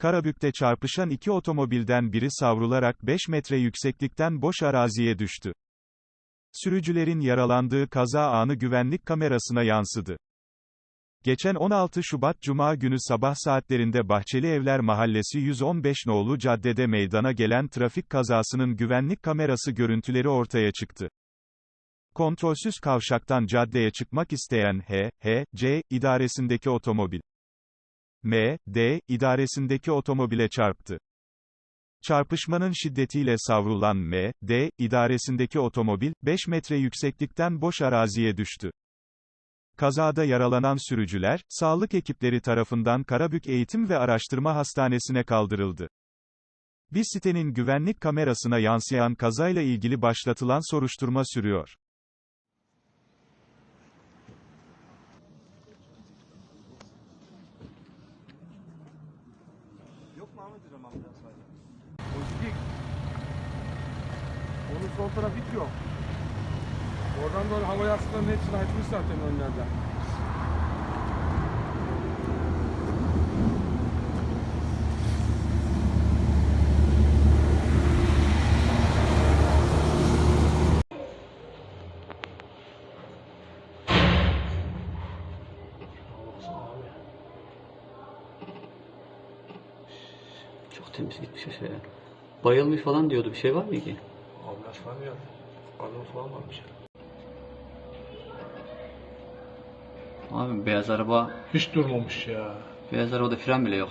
Karabük'te çarpışan iki otomobilden biri savrularak 5 metre yükseklikten boş araziye düştü. Sürücülerin yaralandığı kaza anı güvenlik kamerasına yansıdı. Geçen 16 Şubat Cuma günü sabah saatlerinde Bahçeli Evler Mahallesi 115 nolu caddede meydana gelen trafik kazasının güvenlik kamerası görüntüleri ortaya çıktı. Kontrolsüz kavşaktan caddeye çıkmak isteyen H, H, C, idaresindeki otomobil. M, D, idaresindeki otomobile çarptı. Çarpışmanın şiddetiyle savrulan M, D, idaresindeki otomobil, 5 metre yükseklikten boş araziye düştü. Kazada yaralanan sürücüler, sağlık ekipleri tarafından Karabük Eğitim ve Araştırma Hastanesi'ne kaldırıldı. Bir sitenin güvenlik kamerasına yansıyan kazayla ilgili başlatılan soruşturma sürüyor. Ahmet Hocam ambulans var? Lojistik. Onun sol tarafı yok. Oradan doğru hava yastıklarının hepsini açmış zaten önlerden. Çok temiz gitmiş aşağıya. Bayılmış falan diyordu. Bir şey var mı ki? Ambulans falan yok. Ambulans falan varmış. Abi beyaz araba, Hiç durmamış ya. beyaz arabada fren bile yok.